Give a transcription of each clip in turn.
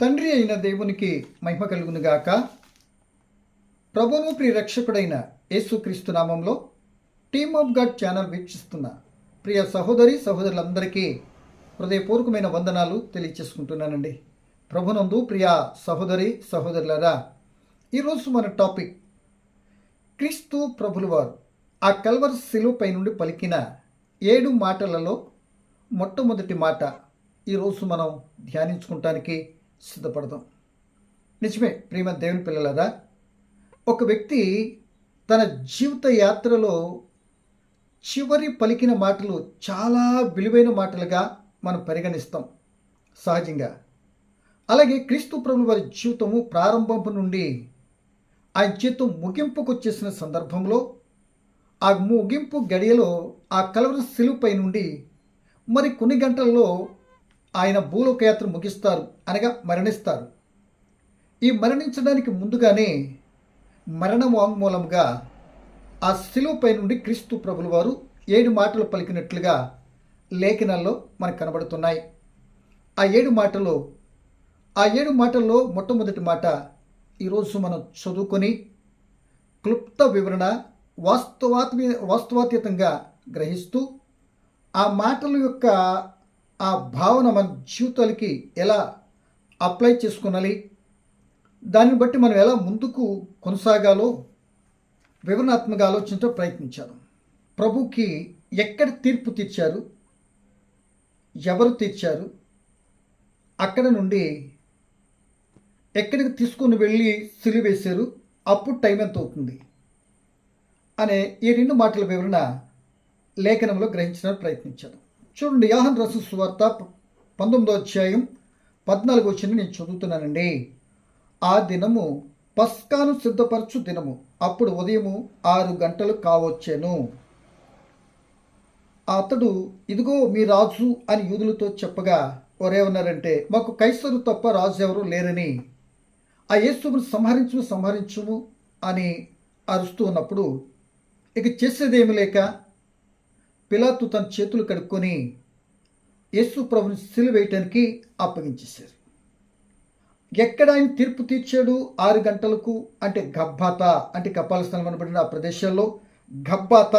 తండ్రి అయిన దేవునికి మహిమ కలుగునుగాక ప్రభును ప్రియ రక్షకుడైన యేసుక్రీస్తు నామంలో టీమ్ ఆఫ్ గాడ్ ఛానల్ వీక్షిస్తున్న ప్రియ సహోదరి సహోదరులందరికీ హృదయపూర్వకమైన వందనాలు తెలియచేసుకుంటున్నానండి. ప్రభునందు ప్రియ సహోదరి సహోదరులరా ఈరోజు మన టాపిక్ క్రీస్తు ప్రభులవారు ఆ కల్వర్ శిలువపై నుండి పలికిన ఏడు మాటలలో మొట్టమొదటి మాట ఈరోజు మనం ధ్యానించుకుంటానికి సిద్ధపడదాం నిజమే ప్రేమ దేవుని పిల్లలదా ఒక వ్యక్తి తన జీవిత యాత్రలో చివరి పలికిన మాటలు చాలా విలువైన మాటలుగా మనం పరిగణిస్తాం. సహజంగా. అలాగే క్రీస్తు ప్రభు వారి జీవితము ప్రారంభం నుండి ఆయన జీవితం ముగింపుకు వచ్చేసిన సందర్భంలో ఆ ముగింపు గడియలో ఆ కలవర శిలుపై నుండి మరి కొన్ని గంటల్లో ఆయన భూలోకయాత్ర ముగిస్తారు అనగా మరణిస్తారు. ఈ మరణించడానికి ముందుగానే మరణ వాంగ్మూలంగా ఆ శిలువపై నుండి క్రీస్తు ప్రభుల వారు ఏడు మాటలు పలికినట్లుగా లేఖనాల్లో మనకు కనబడుతున్నాయి. ఆ ఏడు మాటలు ఆ ఏడు మాటల్లో మొట్టమొదటి మాట ఈరోజు మనం చదువుకొని క్లుప్త వివరణ వాస్తవాత్మ వాస్తవాతీతంగా గ్రహిస్తూ ఆ మాటల యొక్క ఆ భావన మన జీవితాలకి ఎలా అప్లై చేసుకునాలి? దాన్ని బట్టి మనం ఎలా ముందుకు కొనసాగాలో వివరణాత్మక ఆలోచనతో ప్రయత్నించాను ప్రభుకి ఎక్కడ తీర్పు తీర్చారు? ఎవరు తీర్చారు? అక్కడ నుండి ఎక్కడికి తీసుకుని వెళ్ళి సిలివేశారు అప్పుడు టైం ఎంత అవుతుంది? అనే ఈ రెండు మాటల వివరణ లేఖనంలో గ్రహించడానికి ప్రయత్నించాను చూడండి యాహన్ రసు సువార్త పంతొమ్మిదో అధ్యాయం పద్నాలుగు వచ్చిన నేను చదువుతున్నానండి. ఆ దినము పస్కాను సిద్ధపరచు దినము. అప్పుడు ఉదయము ఆరు గంటలు కావచ్చాను. అతడు ఇదిగో మీ రాజు అని యూదులతో చెప్పగా వారేమన్నారంటే మాకు కైసరు తప్ప రాజు ఎవరు లేరని. ఆ యేసును సంహరించు సంహరించుము అని అరుస్తూ ఉన్నప్పుడు ఇక చేసేదేమి లేక పిలాతు తన చేతులు కడుక్కొని యేసు ప్రభుని సిలువేయటానికి అప్పగించేశారు. ఎక్కడ ఆయన తీర్పు తీర్చాడు? ఆరు గంటలకు అంటే గబ్బాత అంటే కపాల స్థలం అనబడిన ఆ ప్రదేశాల్లో గబ్బాత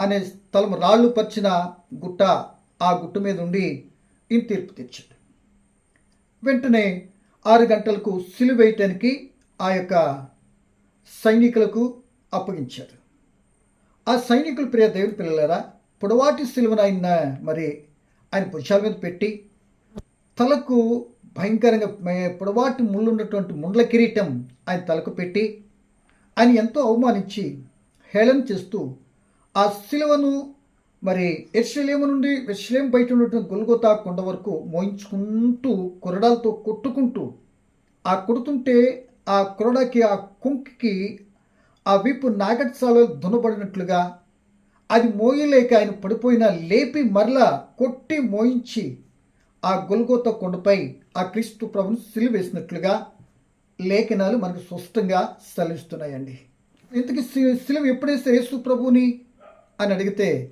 అనే స్థలం రాళ్ళు పరిచిన గుట్ట ఆ గుట్ట మీద ఉండి ఈయన తీర్పు తీర్చాడు. వెంటనే ఆరు గంటలకు సిలువేయటానికి ఆ యొక్క సైనికులకు అప్పగించారు. ఆ సైనికులు ప్రియ దేవుని పిల్లలారా పొడవాటి సిలువను ఆయన మరి ఆయన భుజాల మీద పెట్టి తలకు భయంకరంగా పొడవాటి పొడవాటి ముళ్ళున్నటువంటి ముండ్ల కిరీటం ఆయన తలకు పెట్టి ఆయన ఎంతో అవమానించి హేళన చేస్తూ ఆ సిలువను మరి ఎర్షలేము నుండి ఎర్షలేం బయట ఉన్నటువంటి గొల్గొతా కొండ వరకు మోయించుకుంటూ కొరడాలతో కొట్టుకుంటూ ఆ కొడుతుంటే ఆ కొరడాకి ఆ కుంకి ఆ వీపు నాగట్సాలో దునబడినట్లుగా అది మోయలేక ఆయన పడిపోయిన లేపి మరలా కొట్టి మోయించి ఆ గొల్గోత కొండపై ఆ క్రీస్తు ప్రభును సిలివేసినట్లుగా లేఖనాలు మనకు స్పష్టంగా సెలవిస్తున్నాయండి. ఇంతకీ సి- సిలువ ఎప్పుడేస్తే యేసు ప్రభుని అని అడిగితే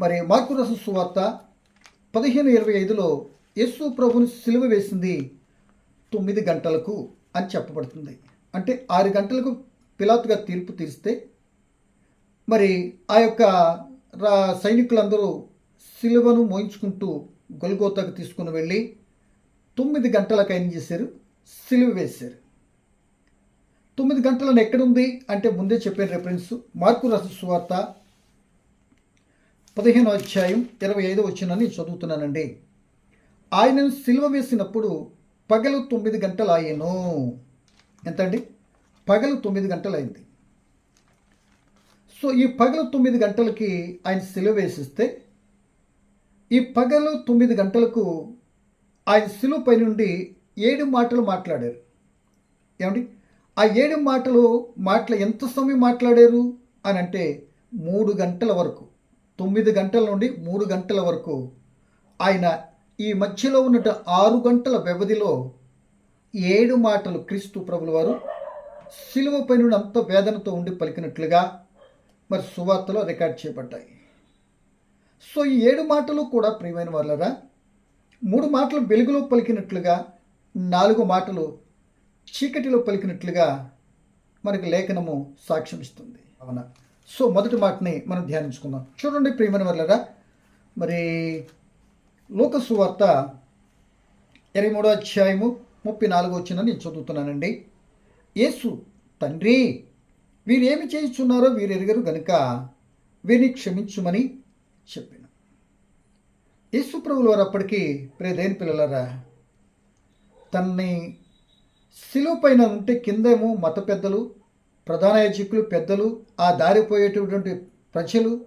మరి మార్కు రస సువార్త పదిహేను ఇరవై ఐదులో యేసు ప్రభుని సిలువ వేసింది తొమ్మిది గంటలకు అని చెప్పబడుతుంది. అంటే ఆరు గంటలకు పిలాతుగా తీర్పు తీరిస్తే మరి ఆ యొక్క రా సైనికులందరూ సిలువను మోయించుకుంటూ గొల్గోతకు తీసుకుని వెళ్ళి తొమ్మిది గంటలకు ఏం చేశారు? సిలువ వేశారు. తొమ్మిది గంటలను ఎక్కడుంది? అంటే ముందే చెప్పాను రెఫరెన్స్ మార్కు రస సువార్త పదిహేనో అధ్యాయం ఇరవై ఐదో వచ్చినని చదువుతున్నానండి. ఆయనను సిలువ వేసినప్పుడు పగలు తొమ్మిది గంటలు ఆయను. ఎంతండి? పగలు తొమ్మిది గంటలు అయింది. సో ఈ పగలు తొమ్మిది గంటలకి ఆయన సిలువ వేసిస్తే ఈ పగలు తొమ్మిది గంటలకు ఆయన సిలువ పై నుండి ఏడు మాటలు మాట్లాడారు. ఏమండి? ఆ ఏడు మాటలు మాటలు ఎంత సమయం మాట్లాడారు అని అంటే మూడు గంటల వరకు. తొమ్మిది గంటల నుండి మూడు గంటల వరకు ఆయన ఈ మధ్యలో ఉన్నట్టు ఆరు గంటల వ్యవధిలో ఏడు మాటలు క్రీస్తు ప్రభుల వారు సిలువపై నుండి అంత వేదనతో ఉండి పలికినట్లుగా మరి సువార్తలో రికార్డ్ చేయబడ్డాయి. సో ఈ ఏడు మాటలు కూడా ప్రియమైన వాళ్ళరా మూడు మాటలు వెలుగులో పలికినట్లుగా నాలుగు మాటలు చీకటిలో పలికినట్లుగా మనకి లేఖనము సాక్ష్యం ఇస్తుంది. అవునా? సో మొదటి మాటని మనం ధ్యానించుకుందాం. చూడండి ప్రియమైన వాళ్ళరా మరి లోకసువార్త ఇరవై మూడో అధ్యాయము ముప్పై నాలుగో వచ్చిన నేను చదువుతున్నానండి. యేసు తండ్రి వీరేమి చేయుచున్నారో వీరు ఎరుగరు గనుక వీరిని క్షమించుమని చెప్పాను. యేసు ప్రభులు వారు అప్పటికీ ప్రేదేని పిల్లలరా తన్ని శిలువ పైన ఉంటే కిందేమో మత పెద్దలు ప్రధాన యాజకులు పెద్దలు ఆ దారిపోయేటటువంటి ప్రజలు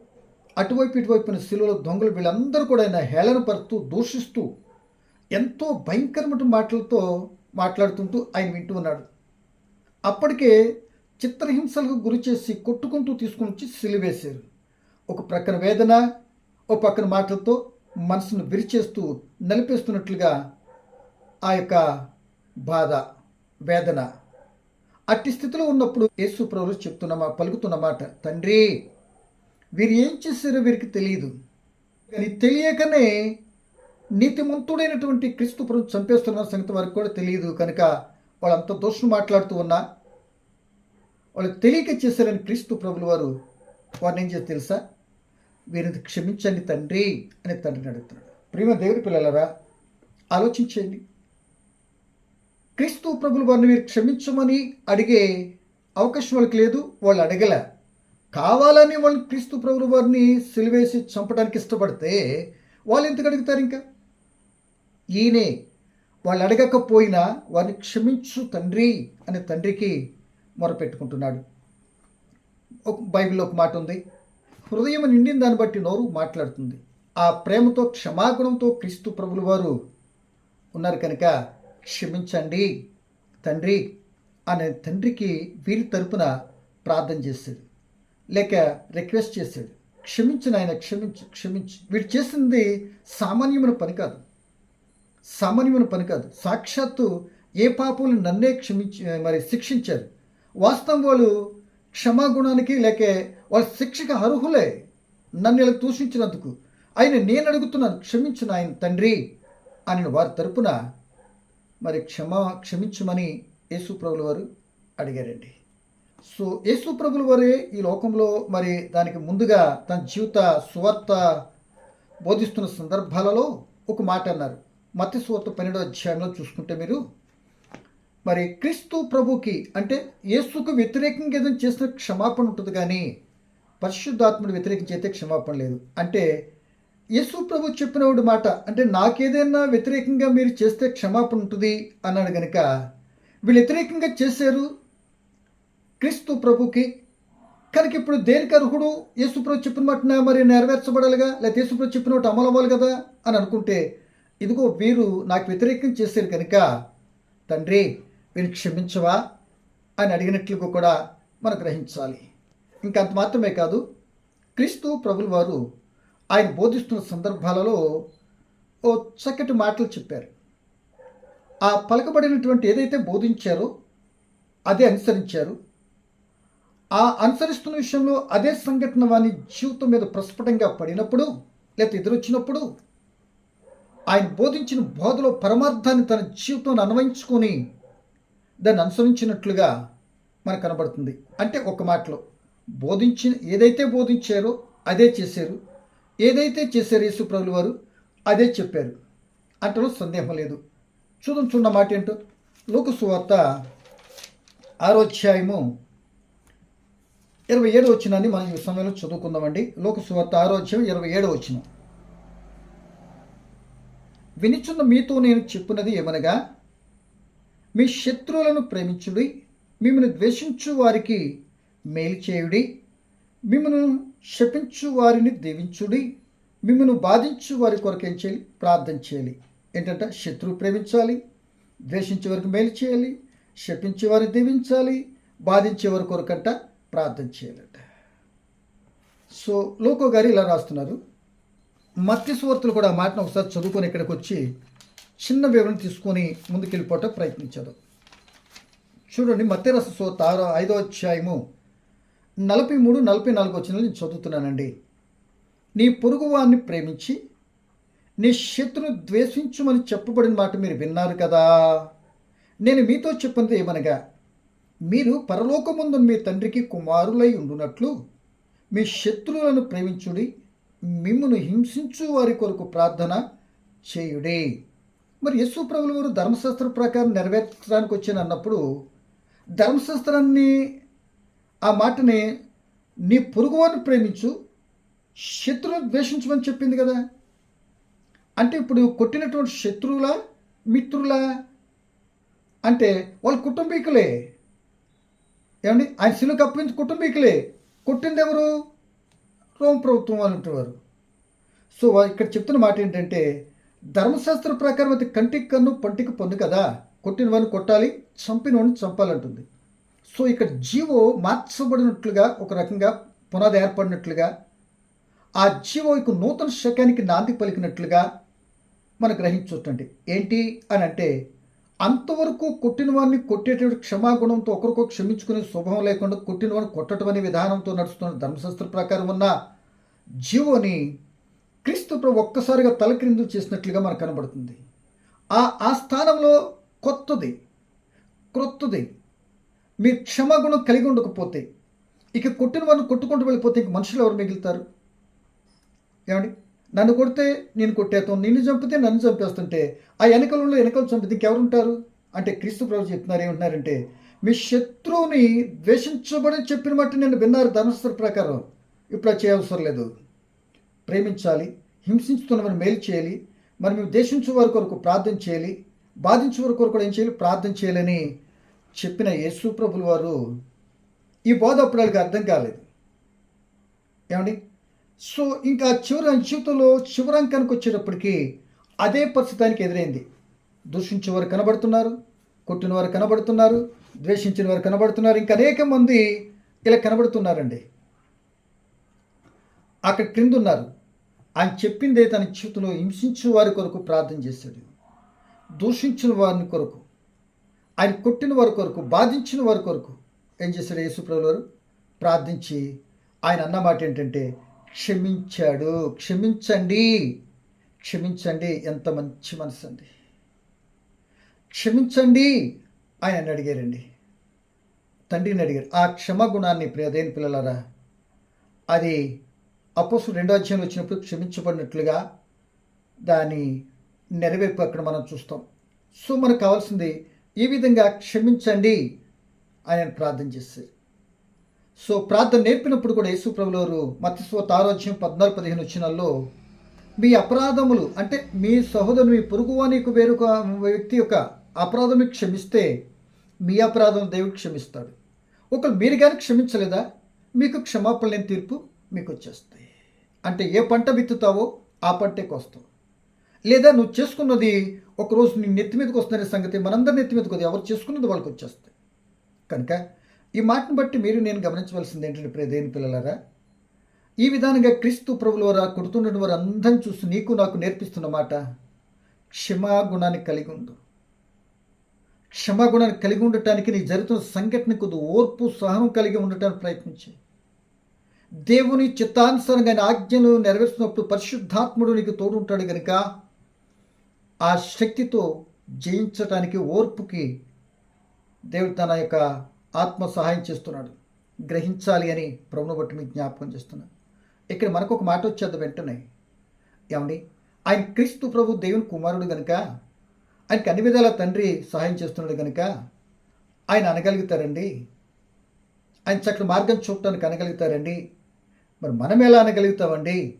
అటువైపు ఇటువైపున శిలువలో దొంగలు వీళ్ళందరూ కూడా ఆయన హేళన దూషిస్తూ ఎంతో భయంకరమైన మాటలతో మాట్లాడుతుంటూ ఆయన వింటూ ఉన్నాడు. అప్పటికే చిత్రహింసలకు గురి చేసి కొట్టుకుంటూ తీసుకుని వచ్చి సిలివేశారు. ఒక ప్రక్కన వేదన ఒక పక్కన మాటలతో మనసును విరిచేస్తూ నలిపేస్తున్నట్లుగా ఆ యొక్క బాధ వేదన. అట్టి స్థితిలో ఉన్నప్పుడు యేసు ప్రభు చెప్తున్నమా పలుకుతున్నమాట పలుకుతున్న మాట తండ్రి వీరు ఏం చేశారో వీరికి తెలియదు. కానీ తెలియకనే నీతిమంతుడైనటువంటి క్రీస్తు ప్రభు చంపేస్తున్న సంగతి వారికి కూడా తెలియదు. కనుక వాళ్ళంత దోషం మాట్లాడుతూ ఉన్నా వాళ్ళు తెలియక చేశారని క్రీస్తు ప్రభులు వారు వారిని ఏం చేసి తెలుసా? వీరిని క్షమించండి తండ్రి అని తండ్రిని అడుగుతున్నాడు. ప్రేమ దేవుడి పిల్లలరా ఆలోచించండి. క్రీస్తు ప్రభులు వారిని మీరు క్షమించమని అడిగే అవకాశం వాళ్ళకి లేదు వాళ్ళు అడగల. కావాలని వాళ్ళు క్రీస్తు ప్రభులు వారిని సిలివేసి చంపడానికి ఇష్టపడితే వాళ్ళు ఎందుకు అడుగుతారు ఇంకా? ఈయనే. వాళ్ళు అడగకపోయినా వారిని క్షమించు తండ్రి అనే తండ్రికి మొరపెట్టుకుంటున్నాడు. ఒక బైబిల్లో ఒక మాట ఉంది హృదయం నిండిన దాన్ని బట్టి నోరు మాట్లాడుతుంది. ఆ ప్రేమతో క్షమాగుణంతో క్రీస్తు ప్రభులు వారు ఉన్నారు కనుక క్షమించండి తండ్రి అనే తండ్రికి వీరి తరపున ప్రార్థన చేశాడు లేక రిక్వెస్ట్ చేశాడు క్షమించిన ఆయన క్షమించు క్షమించు. వీడు చేసింది సామాన్యమైన పని కాదు. సామాన్యమైన పని కాదు. సాక్షాత్తు ఏ పాపం నన్నే క్షమించి మరి శిక్షించారు? వాస్తవం వాళ్ళు క్షమాగుణానికి లేకే వాళ్ళ శిక్షకు అర్హులే. నన్ను ఇలా దూషించినందుకు. ఆయన నేను అడుగుతున్నాను క్షమించిన ఆయన తండ్రి అని వారి తరపున. మరి క్షమా క్షమించమని యేసుప్రభుల వారు అడిగారండి. సో యేసుప్రభుల వారే ఈ లోకంలో మరి దానికి ముందుగా తన జీవిత సువార్త బోధిస్తున్న సందర్భాలలో ఒక మాట అన్నారు. మత్స్య సువార్త పన్నెండో అధ్యాయంలో చూసుకుంటే మీరు మరి క్రీస్తు ప్రభుకి అంటే యేసుకు వ్యతిరేకంగా ఏదైనా చేసిన క్షమాపణ ఉంటుంది కానీ పరిశుద్ధాత్ముడు వ్యతిరేకించి అయితే క్షమాపణ లేదు. అంటే యేసు ప్రభు చెప్పిన ఒకటి మాట అంటే నాకేదైనా వ్యతిరేకంగా మీరు చేస్తే క్షమాపణ ఉంటుంది అన్నాడు కనుక వీళ్ళు వ్యతిరేకంగా చేశారు క్రీస్తు ప్రభుకి. కనుక ఇప్పుడు దేనికి అర్హుడు? యేసుప్రభు చెప్పిన మాట మరి నెరవేర్చబడాలిగా? లేకపోతే యేసుప్రభు చెప్పిన ఒకటి అమలు అవ్వాలి కదా అని అనుకుంటే ఇదిగో వీరు నాకు వ్యతిరేకం చేశారు కనుక తండ్రి వీరిని క్షమించవా అని అడిగినట్లుగా కూడా మనం గ్రహించాలి. ఇంకంత అంత మాత్రమే కాదు క్రీస్తు ప్రభుల వారు ఆయన బోధిస్తున్న సందర్భాలలో ఓ చక్కటి మాటలు చెప్పారు. ఆ పలకబడినటువంటి ఏదైతే బోధించారో అదే అనుసరించారు. ఆ అనుసరిస్తున్న విషయంలో అదే సంఘటన వాని జీవితం మీద ప్రస్ఫుటంగా పడినప్పుడు లేకపోతే ఎదురొచ్చినప్పుడు ఆయన బోధించిన బోధలో పరమార్థాన్ని తన జీవితంలో అన్వయించుకొని దాన్ని అనుసరించినట్లుగా మనకు కనబడుతుంది. అంటే ఒక మాటలో బోధించిన ఏదైతే బోధించారో అదే చేశారు. ఏదైతే చేశారు యేసుప్రభులు వారు అదే చెప్పారు. అంటలో సందేహం లేదు. చూద్దాం చూడ మాట ఏంటో. లోకసువార్త ఆరోధ్యాయము ఇరవై ఏడు వచ్చినాన్ని మనం ఈ సమయంలో చదువుకుందామండి. లోకసువార్త ఆరోధ్యం ఇరవై ఏడు వచ్చిన వినిచున్న మీతో నేను చెప్పినది ఏమనగా మీ శత్రువులను ప్రేమించుడి మిమ్మల్ని ద్వేషించు వారికి మేలు చేయుడి మిమ్మను శపించు వారిని దీవించుడి మిమ్మను బాధించు వారి కొరకు ఏం చేయాలి? ప్రార్థన చేయాలి. ఏంటంటే శత్రువు ప్రేమించాలి ద్వేషించే వారికి మేలు చేయాలి శపించే వారిని దీవించాలి బాధించే వారి కొరకంట ప్రార్థన చేయాలంట. సో లోకో గారు ఇలా రాస్తున్నారు. మత్స్య సువార్తలు కూడా మాటను ఒకసారి చదువుకొని ఇక్కడికి వచ్చి చిన్న వివరణ తీసుకొని ముందుకెళ్ళిపోవటం ప్రయత్నించారు చూడండి మత్స్యరస సోత ఆరో ఐదో అధ్యాయము నలభై మూడు నలభై నాలుగు వచ్చిన నేను చదువుతున్నానండి. నీ పొరుగువాన్ని ప్రేమించి నీ శత్రును ద్వేషించుమని చెప్పబడిన మాట మీరు విన్నారు కదా. నేను మీతో చెప్పినది ఏమనగా మీరు పరలోకముందు మీ తండ్రికి కుమారులై ఉండునట్లు మీ శత్రువులను ప్రేమించుడి మిమ్మును హింసించు వారి కొరకు ప్రార్థన చేయుడి. మరి యశు ప్రభులు వారు ధర్మశాస్త్ర ప్రకారం నెరవేర్చడానికి వచ్చాను అన్నప్పుడు ధర్మశాస్త్రాన్ని ఆ మాటని నీ పొరుగువారిని ప్రేమించు శత్రువుని ద్వేషించమని చెప్పింది కదా. అంటే ఇప్పుడు కొట్టినటువంటి శత్రువులా మిత్రులా? అంటే వాళ్ళ కుటుంబీకులే. ఏమండి? ఆయన శిలుకు అప్పగించి కుటుంబీకులే. కొట్టింది ఎవరు? రోమ్ ప్రభుత్వం వాళ్ళు వారు సో ఇక్కడ చెప్తున్న మాట ఏంటంటే ధర్మశాస్త్ర ప్రకారం అది కంటికి కన్ను పంటికి పన్ను కదా. కొట్టిన వాడిని కొట్టాలి చంపిన వాడిని చంపాలంటుంది. సో ఇక్కడ జీవో మార్చబడినట్లుగా ఒక రకంగా పునాది ఏర్పడినట్లుగా ఆ జీవో యొక్క నూతన శకానికి నాంది పలికినట్లుగా మనం గ్రహించవచ్చండి ఏంటి అని అంటే అంతవరకు కొట్టిన వారిని కొట్టేటువంటి క్షమాగుణంతో ఒకరికొక క్షమించుకునే స్వభావం లేకుండా కొట్టిన వారిని కొట్టడం అనే విధానంతో నడుస్తున్న ధర్మశాస్త్ర ప్రకారం ఉన్న జీవోని క్రీస్తు ప్రభు ఒక్కసారిగా తలక్రిందులు చేసినట్లుగా మనకు కనబడుతుంది. ఆ ఆ స్థానంలో కొత్తది క్రొత్తది. మీ క్షమాగుణం కలిగి ఉండకపోతే ఇక కొట్టిన వారిని కొట్టుకుంటూ వెళ్ళిపోతే ఇంక మనుషులు ఎవరు మిగులుతారు? ఏమండి? నన్ను కొడితే నేను కొట్టేస్తాను నిన్ను చంపితే నన్ను చంపేస్తుంటే ఆ వెనకలలో వెనకలు చంపితే ఇంకెవరుంటారు? అంటే క్రీస్తు ప్రభు చెప్తున్నారు ఏమంటున్నారంటే మీ శత్రువుని ద్వేషించబడి చెప్పిన మట్టి నేను విన్నారు ధర్మశాస్త్ర ప్రకారం. ఇప్పుడు అది చేయవసరం లేదు. ప్రేమించాలి హింసించుతున్నవని మేలు చేయాలి మరి మేము దేశించే వారి కొరకు ప్రార్థన చేయాలి బాధించే వారి కొరకు కూడా ఏం చేయాలి? ప్రార్థన చేయాలని చెప్పిన యేసు ప్రభులు వారు ఈ బోధ అప్పుడు వాళ్ళకి అర్థం కాలేదు. ఏమండి? సో ఇంకా చివరి జీవితంలో చివరంకానికి వచ్చేటప్పటికి అదే పరిస్థితానికి ఎదురైంది. దూషించే వారు కనబడుతున్నారు కొట్టిన వారు కనబడుతున్నారు ద్వేషించిన వారు కనబడుతున్నారు ఇంకా అనేక మంది ఇలా కనబడుతున్నారండి. అక్కడ క్రింద ఉన్నారు. ఆయన చెప్పిందే తన జీవితంలో హింసించిన వారి కొరకు ప్రార్థన చేశాడు. దూషించిన వారిని కొరకు ఆయన కొట్టిన వారి కొరకు బాధించిన వారి కొరకు ఏం చేశాడు యేసుప్రభు వారు? ప్రార్థించి ఆయన అన్నమాట ఏంటంటే క్షమించాడు క్షమించండి క్షమించండి ఎంత మంచి మనసు అండి. క్షమించండి ఆయన అడిగారండి. తండ్రిని అడిగారు ఆ క్షమ గుణాన్ని ప్రియదైన పిల్లలారా అది అపోసు రెండో అధ్యాయం వచ్చినప్పుడు క్షమించబడినట్లుగా దాని నెరవేర్పు అక్కడ మనం చూస్తాం. సో మనకు కావాల్సింది ఈ విధంగా క్షమించండి ఆయన ప్రార్థన చేస్తే. సో ప్రార్థన నేర్పినప్పుడు కూడా యేసు ప్రభులవారు మత్స్వ తారోధ్యం పద్నాలుగు పదిహేను వచ్చినాల్లో మీ అపరాధములు అంటే మీ సహోదరుని మీ పొరుగువానికి వేరొక వ్యక్తి యొక్క అపరాధం క్షమిస్తే మీ అపరాధం దేవుడు క్షమిస్తాడు. ఒకరు మీరు కానీ క్షమించలేదా? మీకు క్షమాపణ లేని తీర్పు? మీకు వచ్చేస్తాయి అంటే ఏ పంట విత్తుతావో ఆ పంటే కోస్తావు లేదా నువ్వు చేసుకున్నది ఒకరోజు నీ నెత్తి మీదకి వస్తుందనే సంగతి మనందరి నెత్తి మీదకి వస్తుంది ఎవరు చేసుకున్నది వాళ్ళకి వచ్చేస్తాయి. కనుక ఈ మాటను బట్టి మీరు నేను గమనించవలసింది ఏంటంటే ప్రియ దేని పిల్లలారా ఈ విధానంగా క్రీస్తు ప్రభుల వారు కొడుతున్న వారు అందం చూసి నీకు నాకు నేర్పిస్తున్న మాట క్షమాగుణాన్ని కలిగి ఉండు. క్షమాగుణాన్ని కలిగి ఉండటానికి నీ జరుగుతున్న సంఘటన కొద్ది ఓర్పు సహనం కలిగి ఉండటానికి ప్రయత్నించి. దేవుని చిత్తానుసారంగా ఆయన ఆజ్ఞలు నెరవేర్చినప్పుడు పరిశుద్ధాత్ముడు నీకు తోడు ఉంటాడు కనుక ఆ శక్తితో జయించటానికి ఓర్పుకి దేవుడు తన యొక్క ఆత్మ సహాయం చేస్తున్నాడు. గ్రహించాలి అని ప్రభును బట్టి మీకు జ్ఞాపకం చేస్తున్నాను. ఇక్కడ మనకు ఒక మాట వచ్చేది వెంటనే. ఏమండి? ఆయన క్రీస్తు ప్రభు దేవుని కుమారుడు కనుక ఆయనకి అన్ని విధాల తండ్రి సహాయం చేస్తున్నాడు కనుక ఆయన అనగలుగుతారండి. ఆయన చక్కటి మార్గం చూపడానికి అనగలుగుతారండి. మరి మనం ఎలా అనగలుగుతామండి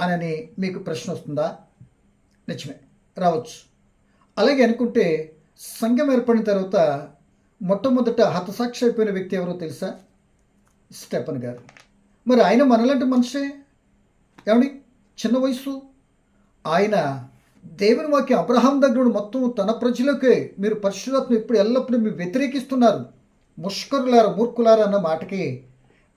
అనని మీకు ప్రశ్న వస్తుందా? నిజమే. రావచ్చు. అలాగే అనుకుంటే సంఘం ఏర్పడిన తర్వాత మొట్టమొదట హతసాక్షి అయిపోయిన వ్యక్తి ఎవరో తెలుసా? స్టెఫన్ గారు. మరి ఆయన మనలాంటి మనిషే? ఏమండి? చిన్న వయసు ఆయన దేవుని వాక్యం అబ్రహాం దగ్గర మొత్తం తన ప్రజలకే మీరు పరిశుధాత్మ ఇప్పుడు ఎల్లప్పుడూ మీరు వ్యతిరేకిస్తున్నారు. ముష్కరులారా మూర్ఖులారా అన్న మాటకి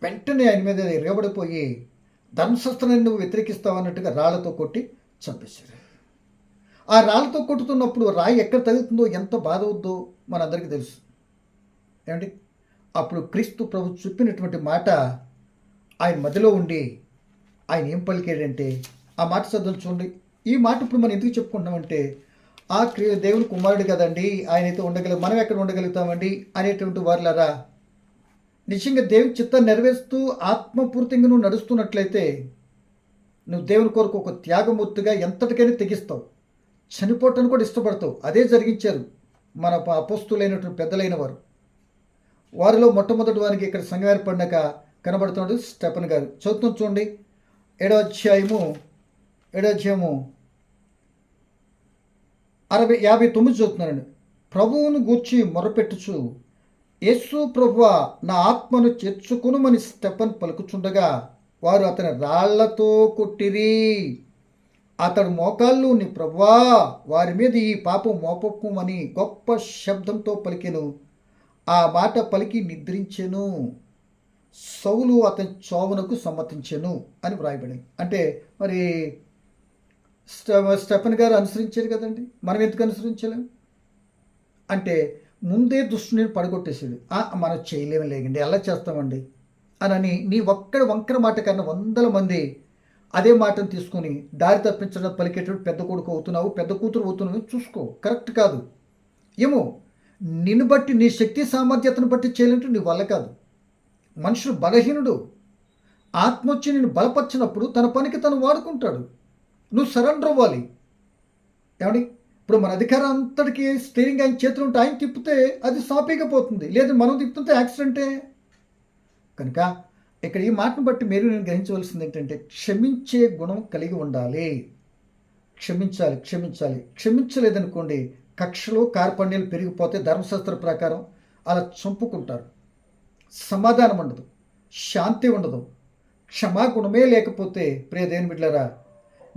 వెంటనే ఆయన మీద ఇరగబడిపోయి ధర్మశాస్త్రాన్ని నువ్వు వ్యతిరేకిస్తావు అన్నట్టుగా రాళ్ళతో కొట్టి చంపేశారు. ఆ రాళ్ళతో కొట్టుతున్నప్పుడు రాయి ఎక్కడ తగులుతుందో ఎంత బాధ అవుద్దో మనందరికీ తెలుసు. ఏమండి? అప్పుడు క్రీస్తు ప్రభు చెప్పినటువంటి మాట ఆయన మధ్యలో ఉండి ఆయన ఏం పలికాడంటే ఆ మాట చదువు చూడండి. ఈ మాట ఇప్పుడు మనం ఎందుకు చెప్పుకుంటున్నామంటే ఆ క్రియ దేవుని కుమారుడు కదండి ఆయన అయితే ఉండగల మనం ఎక్కడ ఉండగలుగుతామండి అనేటువంటి వారులరా నిజంగా దేవుని చిత్తాన్ని నెరవేరుస్తూ ఆత్మపూర్తిగా నువ్వు నడుస్తున్నట్లయితే నువ్వు దేవుని కొరకు ఒక త్యాగమూర్తిగా ఎంతటికైనా తెగిస్తావు. చనిపోవటాన్ని కూడా ఇష్టపడతావు. అదే జరిగించారు మన అపస్తులైనటువంటి పెద్దలైన వారు. వారిలో మొట్టమొదటి వారికి ఇక్కడ సంఘం ఏర్పడినాక కనబడుతున్నాడు స్టెఫన్ గారు. చదువుతాం చూడండి. ఏడో అధ్యాయము ఏడో అధ్యాయము అరవై యాభై తొమ్మిది చదువుతున్నారండి. ప్రభువును గూర్చి మొరపెట్టుచు యేసు ప్రభువ నా ఆత్మను చేర్చుకునుమని స్టెఫన్ పలుకుచుండగా వారు అతని రాళ్ళతో కొట్టిరి. అతడు మోకాళ్ళు నీ ప్రభువా వారి మీద ఈ పాపం మోపకుమని గొప్ప శబ్దంతో పలికెను. ఆ మాట పలికి నిద్రించెను. సౌలు అతని చోవునకు సమ్మతించెను అని వ్రాయబడింది. అంటే మరి స్టె- స్టెఫన్ గారు అనుసరించారు కదండి. మనం ఎందుకు అనుసరించలేం? అంటే ముందే దుష్టుని పడగొట్టేసేది. "ఆ, మనం చేయలేము లేకండి ఎలా చేస్తామండి? అని నీ ఒక్కడి వంకర మాట కన్నా వందల మంది అదే మాటను తీసుకొని దారి తప్పించడం పలికేటప్పుడు పెద్ద కొడుకు అవుతున్నావు పెద్ద కూతురు అవుతున్నావు చూసుకో. కరెక్ట్ కాదు. ఏమో నిన్ను బట్టి నీ శక్తి సామర్థ్యతను బట్టి చేయలేంటే నీ వల్ల కాదు. మనుషుడు బలహీనుడు. ఆత్మ వచ్చి నేను బలపరిచినప్పుడు తన పనికి తను వాడుకుంటాడు. నువ్వు సరెండర్ అవ్వాలి. ఏమండి? ఇప్పుడు మన అధికారం అంతటికి స్టీరింగ్ ఆయన చేతులు ఉంటే ఆయన తిప్పితే అది సాపీగా పోతుంది లేదు మనం తిప్పుతుంటే యాక్సిడెంటే కనుక ఇక్కడ ఈ మాటను బట్టి మీరు నేను గ్రహించవలసింది ఏంటంటే క్షమించే గుణం కలిగి ఉండాలి. క్షమించాలి క్షమించాలి. క్షమించలేదనుకోండి కక్షలు కార్పణ్యాలు పెరిగిపోతే ధర్మశాస్త్ర ప్రకారం అలా చంపుకుంటారు. సమాధానం ఉండదు. శాంతి ఉండదు. క్షమాగుణమే లేకపోతే ప్రియ దేని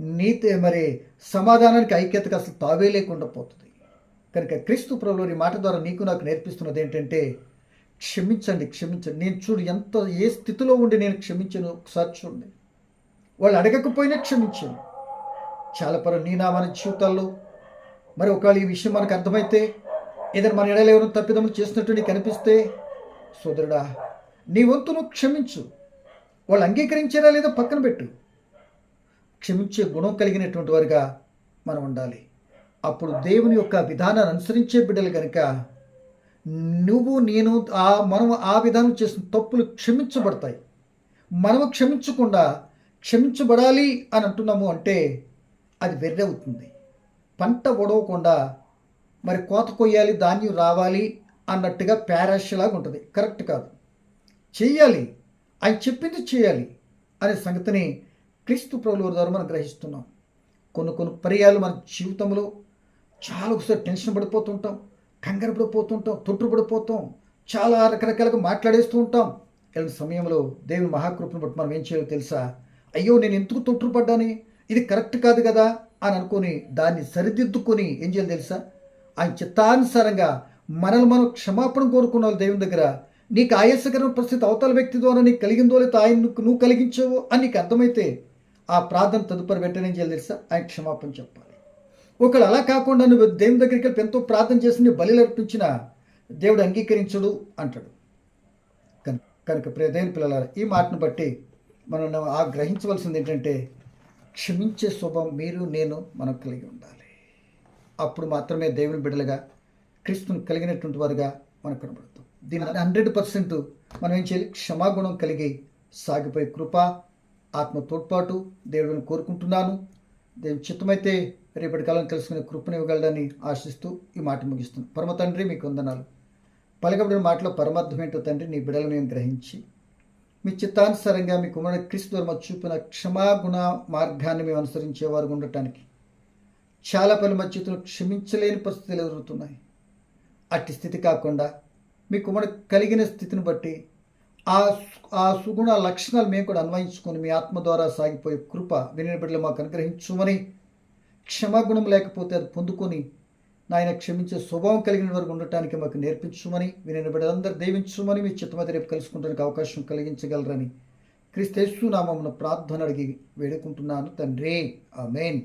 నీతి మరి సమాధానానికి ఐక్యతకు అసలు తావే లేకుండా పోతుంది. కనుక క్రీస్తు ప్రభువుని మాట ద్వారా నీకు నాకు నేర్పిస్తున్నది ఏంటంటే క్షమించండి క్షమించండి. నేను చూడు ఎంత ఏ స్థితిలో ఉండి నేను క్షమించను ఒకసారి చూడండి. వాళ్ళు అడగకపోయినా క్షమించాను చాలా పర నీ నా మన జీవితాల్లో. మరి ఒకవేళ ఈ విషయం మనకు అర్థమైతే ఏదైనా మన ఎడలు ఎవరైనా తప్పిదములు చేసినట్టు నీకు అనిపిస్తే సోదరుడా నీ వంతును క్షమించు. వాళ్ళు అంగీకరించారా లేదా పక్కన పెట్టు. క్షమించే గుణం కలిగినటువంటి వారుగా మనం ఉండాలి. అప్పుడు దేవుని యొక్క విధానాన్ని అనుసరించే బిడ్డలు కనుక నువ్వు నేను ఆ మనం ఆ విధానం చేసిన తప్పులు క్షమించబడతాయి. మనము క్షమించకుండా క్షమించబడాలి అని అంటున్నాము అంటే అది వెర్రవుతుంది పంట ఒడవకుండా మరి కోత కొయ్యాలి ధాన్యం రావాలి అన్నట్టుగా ప్యారాషలాగా ఉంటుంది. కరెక్ట్ కాదు. చేయాలి. ఆయన చెప్పింది చేయాలి అనే సంగతిని క్రీస్తు ప్రభుల ద్వారా మనం గ్రహిస్తున్నాం. కొన్ని కొన్ని పర్యాలు మన జీవితంలో చాలా ఒకసారి టెన్షన్ పడిపోతుంటాం కంగారు పడిపోతుంటాం తొట్టుపడిపోతాం చాలా రకరకాలుగా మాట్లాడేస్తూ ఉంటాం. ఇలాంటి సమయంలో దేవుని మహాకృపను బట్టి మనం ఏం చేయాలో తెలుసా? అయ్యో నేను ఎందుకు తొట్టుపడ్డాని ఇది కరెక్ట్ కాదు కదా? అని అనుకొని దాన్ని సరిదిద్దుకొని ఏం చేయాలి తెలుసా? ఆయన చిత్తానుసారంగా మనల్ని మనం క్షమాపణ కోరుకున్నావు దేవుని దగ్గర నీకు ఆయాసకరమైన పరిస్థితి అవతల వ్యక్తి ద్వారా నీకు కలిగిందో లేదా ఆయన నువ్వు కలిగించావో అని నీకు అర్థమైతే ఆ ప్రార్థన తదుపరి వెంటనే ఏం చేయాలి తెలుసా? ఆయన క్షమాపణ చెప్పాలి. ఒకళ్ళు అలా కాకుండా నువ్వు దేవుని దగ్గరికి వెళ్ళి ఎంతో ప్రార్థన చేసి నీ బలి అర్పించిన దేవుడు అంగీకరించడు అంటాడు. కనుక కనుక ప్రియ దేవుని పిల్లలారా ఈ మాటను బట్టి మనం ఆ గ్రహించవలసింది ఏంటంటే క్షమించే స్వభావం మీరు నేను మనం కలిగి ఉండాలి. అప్పుడు మాత్రమే దేవుని బిడ్డలుగా క్రీస్తుని కలిగినటువంటి వారుగా మనకు కనబడతాం. దీని హండ్రెడ్ పర్సెంట్ మనం ఏం చేయాలి? క్షమాగుణం కలిగి సాగిపోయే కృప ఆత్మ తోడ్పాటు దేవుడిని కోరుకుంటున్నాను. దేవుని చిత్తమైతే రేపటి కాలం తెలుసుకునే కృపనివ్వగలడని ఆశిస్తూ ఈ మాట ముగిస్తున్నాను. పరమ తండ్రి మీకు వందనాలు. పలకబడిన మాటలో పరమార్థం ఏంటో తండ్రి నీ బిడలు మేము గ్రహించి మీ చిత్తానుసారంగా మీ కుమారుడు క్రీస్తు ధర్మ చూపిన క్షమాగుణ మార్గాన్ని మేము అనుసరించేవారు ఉండటానికి చాలా పలు మా క్షమించలేని పరిస్థితులు ఎదురుతున్నాయి అట్టి స్థితి కాకుండా మీ కుమారుడు కలిగిన స్థితిని బట్టి ఆ సు- ఆ సుగుణ లక్షణాలు మేము కూడా అన్వయించుకొని మీ ఆత్మ ద్వారా సాగిపోయే కృప వినిన బిడ్డలు మాకు అనుగ్రహించుమని క్షమాగుణం లేకపోతే అది పొందుకొని నాయన క్షమించే స్వభావం కలిగిన వరకు ఉండటానికి మాకు నేర్పించుమని వినిన బిడ్డలందరూ దీవించుమని మీ చిత్తమతి రేపు కలుసుకుంటానికి అవకాశం కలిగించగలరని క్రీస్తేసు నామమున ప్రార్థన అడిగి వేడుకుంటున్నాను తండ్రి. ఆమెన్.